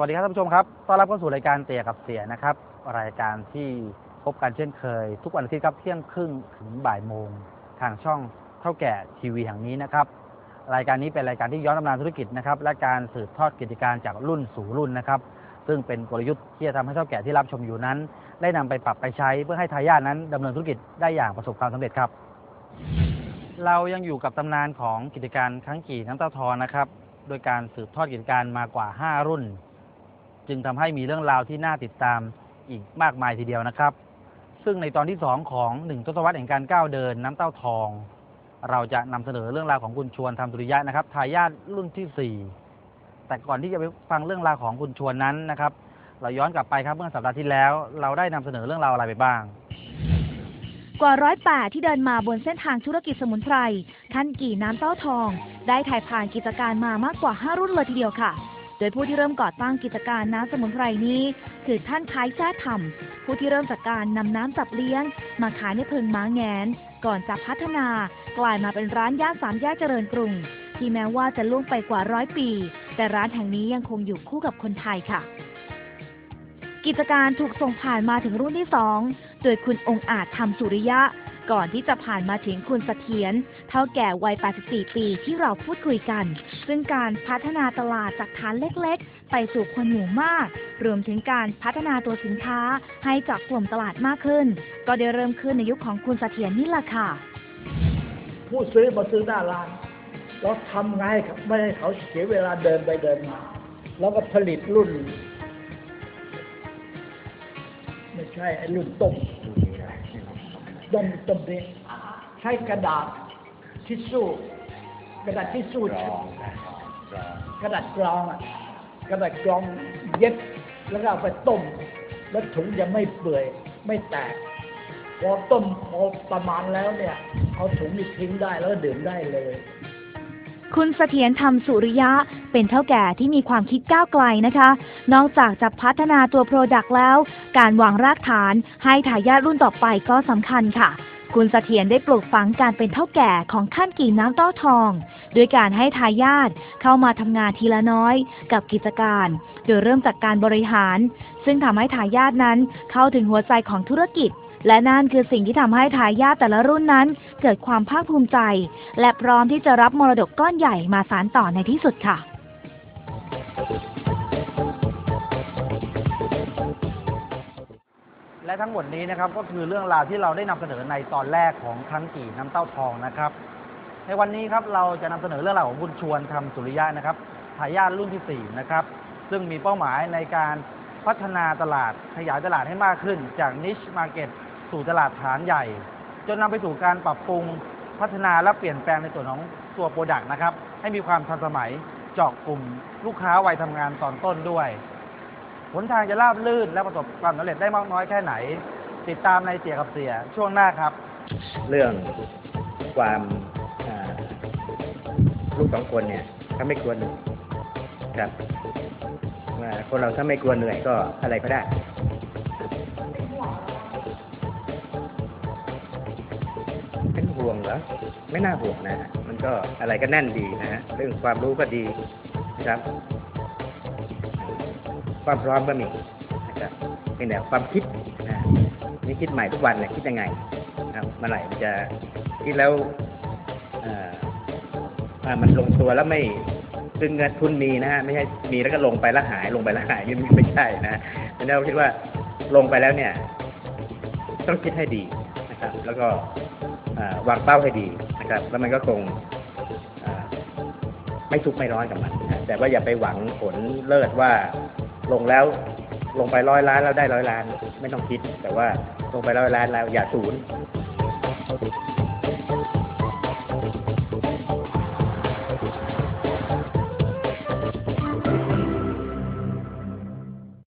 วัสดีครับท่านผู้ชมครับ ต้อนรับเข้าสู่รายการเตียกับเสียนะครับ รายการที่พบกันเช่นเคย ทุกวันอาทิตย์ครับเที่ยงครึ่งถึงบ่ายโมง ทางช่องเท่าแก่ทีวีแห่งนี้นะครับ รายการนี้เป็นรายการที่ย้อนตำนานธุรกิจนะครับ และการสืบทอดกิจการจากรุ่นสู่รุ่นนะครับ ซึ่งเป็นกลยุทธ์ที่จะทำให้เท่าแก่ที่รับชมอยู่นั้น ได้นำไปปรับไปใช้เพื่อให้ทายาทนั้นดำเนินธุรกิจได้อย่างประสบความสำเร็จครับ เรายังอยู่กับตำนานของกิจการครั้งกี่น้ำตาทอนะครับ โดยการสืบทอดกิจการมากว่า 5 รุ่น จึงทำให้มีเรื่องราวที่น่าติดตามอีกมากมายทีเดียวนะครับ ซึ่งในตอนที่ 2 ของหนึ่งทศวรรษแห่งการก้าวเดินน้ำเต้าทอง เราจะนำเสนอเรื่องราวของคุณชวนทำสุริยะนะครับทายาทรุ่นทีสี่ 4 แต่ก่อนที่จะไปฟังเรื่องราวของคุณชวนนั้นนะครับ เราย้อนกลับไปครับเมื่อสัปดาห์ที่แล้ว เราได้นำเสนอเรื่องราวอะไรไปบ้างกว่าร้อยป่าที่เดินมาบนเส้นทางธุรกิจสมุนไพรท่านกี่น้ำเต้าทอง ได้ถ่ายผ่านกิจการมามากกว่า 5 รุ่นเลยทีเดียวค่ะ โดยผู้ที่เริ่มก่อตั้งกิจการน้ำสมุนไพรนี้ คือท่านคล้ายแท้ธรรม ผู้ที่เริ่มจากการนำน้ำจับเลี้ยง มาขายในเพิงม้าแงน ก่อนจะพัฒนากลายมาเป็นร้านย่านสามแยกเจริญกรุง ที่แม้ว่าจะล่วงไปกว่าร้อยปี แต่ร้านแห่งนี้ยังคงอยู่คู่กับคนไทยค่ะ กิจการถูกส่งผ่านมาถึงรุ่นที่2โดยคุณองค์อาจทำสุริยะ ก่อนที่จะผ่านมาถึงคุณเสถียรเท่าแก่วัย 84 ปีที่เราพูดคุยกัน ซึ่งการพัฒนาตลาดจากฐานเล็กๆ ไปสู่คนหมู่มาก รวมถึงการพัฒนาตัวสินค้าให้เจาะกลุ่มตลาดมากขึ้น ก็ได้เริ่มขึ้นในยุคของคุณเสถียรนี่แหละค่ะ ผู้ซื้อมาซื้อหน้าร้าน เราทำไงครับไม่ให้เขาเสียเวลาเดินไปเดินมา แล้วก็ผลิตรุ่น ไม่ใช่ไอ้รุ่นต้ม ต้มต้มนี้ใช้กระดาษทิชชู่กระดาษทิชชู่กระดาษกรองอะกระดาษกรองเย็บแล้วก็เอาไปต้ม แล้วถุงจะไม่เปื่อยไม่แตกพอต้มพอประมาณแล้วเนี่ย เอาถุงนี่ทิ้งได้แล้วก็ดื่มได้เลย คุณเสถียรธรรมสุริยะ เป็นเท่าแก่ที่มีความคิดก้าวไกลนะคะ นอกจากจะพัฒนาตัวโปรดักต์แล้ว การวางรากฐานให้ทายาทรุ่นต่อไปก็สำคัญค่ะคุณเสถียรได้ปลูกฝังการเป็นเท่าแก่ของขั้นกี่น้ำเต้าทองด้วยการให้ทายาทเข้ามาทำงานทีละน้อยกับกิจการ โดยเริ่มจากการบริหาร ซึ่งทำให้ทายาทนั้นเข้าถึงหัวใจของธุรกิจ และนั่นคือสิ่งที่ทำให้ทายาทแต่ละรุ่นนั้น เกิดความภาคภูมิใจ และพร้อมที่จะรับมรดกก้อนใหญ่มาสานต่อในที่สุดค่ะและทั้งหมดนี้นะครับก็คือเรื่องราวที่เราได้นำเสนอในตอนแรกของครั้งกี่น้ำเต้าทองนะครับ ในวันนี้ครับเราจะนำเสนอเรื่องราวของคุณชวนทำสุริยะนะครับทายาทรุ่นที่4นะครับซึ่งมีเป้าหมายในการพัฒนาตลาดขยายตลาดให้มากขึ้น จากนิชมาร์เก็ต สู่ตลาดฐานใหญ่ จนนำไปสู่การปรับปรุงพัฒนาและเปลี่ยนแปลงในส่วนของตัวโปรดักต์นะครับ ให้มีความทันสมัยเจาะกลุ่มลูกค้าวัยทำงานตอนต้นด้วยหนทางจะราบลื่นและประสบความสำเร็จได้มากน้อยแค่ไหน ติดตามในเสียกับเสียช่วงหน้าครับ เรื่องความลูกสองคนเนี่ย ถ้าไม่กลัวเหนื่อยครับคนเราถ้าไม่กลัวเหนื่อยก็อะไรก็ได้ ห่วงเหรอไม่น่าห่วงนะฮะมันก็อะไรก็แน่นดีนะฮะเรื่องความรู้ก็ดีนะครับ ความพร้อมก็มีนะครับเป็นแต่ความคิดนะนี่คิดใหม่ทุกวันเลยคิดยังไงนะครับเมื่อไหร่มันจะคิดแล้วอ่ามันลงตัวแล้วไม่คือเงินทุนมีนะฮะไม่ใช่มีแล้วก็ลงไปแล้วหายลงไปแล้วหายนี่ไม่ใช่นะฉะนั้นเราคิดว่าลงไปแล้วเนี่ย ต้องคิดให้ดี นะครับ แล้วก็วางเป้าให้ดีนะครับ แล้วมันก็คงไม่ทุกข์ไม่ร้อนกับมันนะแต่ว่าอย่าไปหวังผลเลิศว่าลงแล้วลงไปร้อยล้านแล้วได้ร้อยล้าน ไม่ต้องคิด แต่ว่าลงไปร้อยล้านแล้วอย่าศูนย์